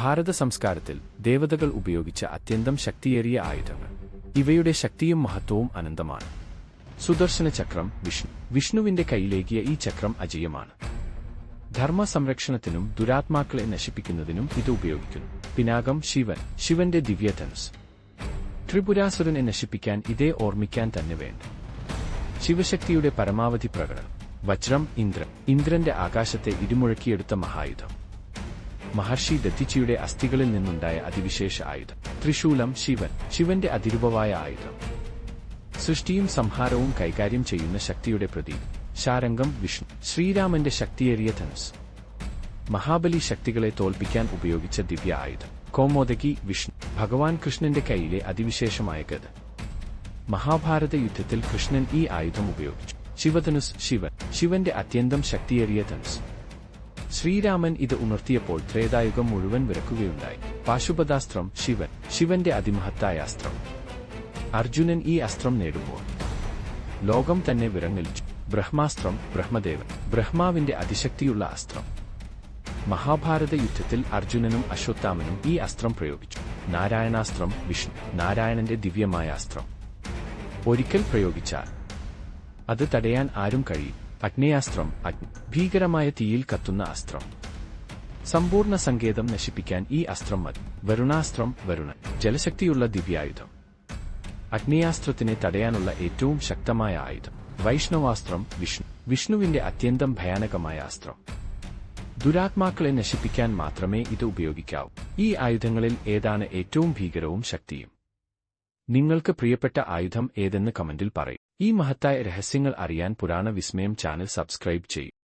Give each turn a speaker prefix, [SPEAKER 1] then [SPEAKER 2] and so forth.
[SPEAKER 1] ഭാരത സംസ്കാരത്തിൽ ദേവതകൾ ഉപയോഗിച്ച അത്യന്തം ശക്തിയേറിയ ആയുധങ്ങൾ. ഇവയുടെ ശക്തിയും മഹത്വവും അനന്തമാണ്. സുദർശന ചക്രം വിഷ്ണു. വിഷ്ണുവിന്റെ കയ്യിലേക്കിയ ഈ ചക്രം അജയമാണ്. ധർമ്മ സംരക്ഷണത്തിനും ദുരാത്മാക്കളെ നശിപ്പിക്കുന്നതിനും ഇത് ഉപയോഗിക്കുന്നു. പിനാകം ശിവൻ. ശിവന്റെ ദിവ്യധനുസ് ത്രിപുരാസുരനെ നശിപ്പിക്കാൻ ഇതേ ഓർമ്മിക്കാൻ തന്നെ വേണ്ട. ശിവശക്തിയുടെ പരമാവധി പ്രകടനം. വജ്രം ഇന്ദ്രൻ. ഇന്ദ്രന്റെ ആകാശത്തെ ഇടിമുഴക്കിയെടുത്ത മഹായുധം മഹർഷി ദത്തിച്ചിയുടെ അസ്ഥികളിൽ നിന്നുണ്ടായ അതിവിശേഷ ആയുധം. ത്രിശൂലം ശിവൻ ശിവന്റെ അതിരൂപമായ ആയുധം. സൃഷ്ടിയും സംഹാരവും കൈകാര്യം ചെയ്യുന്ന ശക്തിയുടെ പ്രതീകം. ശാരംഗം വിഷ്ണു. ശ്രീരാമന്റെ ശക്തിയേറിയ ധനുസ്. മഹാബലി ശക്തികളെ തോൽപ്പിക്കാൻ ഉപയോഗിച്ച ദിവ്യ ആയുധം. കോമോദകി വിഷ്ണു. ഭഗവാൻ കൃഷ്ണന്റെ കൈയിലെ അതിവിശേഷമായ ഗത മഹാഭാരത യുദ്ധത്തിൽ കൃഷ്ണൻ ഈ ആയുധം ഉപയോഗിച്ചു. ശിവധനുസ് ശിവൻ. ശിവന്റെ അത്യന്തം ശക്തിയേറിയ ധനുസ്. ശ്രീരാമൻ ഇത് ഉണർത്തിയപ്പോൾ ത്രേതായുഗം മുഴുവൻ വിറക്കുകയുണ്ടായി. പാശുപതാസ്ത്രം ശിവൻ ശിവന്റെ അതിമഹത്തായ അസ്ത്രം. അർജുനൻ ഈ അസ്ത്രം നേടുമ്പോൾ ലോകം തന്നെ വിറങ്ങലിച്ചു. ബ്രഹ്മാസ്ത്രം ബ്രഹ്മദേവൻ ബ്രഹ്മാവിന്റെ അതിശക്തിയുള്ള അസ്ത്രം. മഹാഭാരത യുദ്ധത്തിൽ അർജുനനും അശ്വത്ഥാമനും ഈ അസ്ത്രം പ്രയോഗിച്ചു. നാരായണാസ്ത്രം വിഷ്ണു നാരായണന്റെ ദിവ്യമായ അസ്ത്രം. ഒരിക്കൽ പ്രയോഗിച്ചാൽ അത് തടയാൻ ആരും കഴിയും അഗ്നേയാസ്ത്രം അഗ്നി ഭീകരമായ തീയിൽ കത്തുന്ന അസ്ത്രം. സമ്പൂർണ സങ്കേതം നശിപ്പിക്കാൻ ഈ അസ്ത്രം മതി. വരുണാസ്ത്രം വരുണൻ ജലശക്തിയുള്ള ദിവ്യായുധം. അഗ്നേയാസ്ത്രത്തിനെ തടയാനുള്ള ഏറ്റവും ശക്തമായ ആയുധം. വൈഷ്ണവാസ്ത്രം വിഷ്ണു വിഷ്ണുവിന്റെ അത്യന്തം ഭയാനകമായ അസ്ത്രം. ദുരാത്മാക്കളെ നശിപ്പിക്കാൻ മാത്രമേ ഇത് ഉപയോഗിക്കാവൂ. ഈ ആയുധങ്ങളിൽ ഏതാണ് ഏറ്റവും ഭീകരവും ശക്തിയും? നിങ്ങൾക്ക് പ്രിയപ്പെട്ട ആയുധം ഏതെന്ന് കമന്റിൽ പറയും. ഈ മഹത്തായ രഹസ്യങ്ങൾ അറിയാൻ പുരാണ വിസ്മയം ചാനൽ സബ്സ്ക്രൈബ് ചെയ്യും.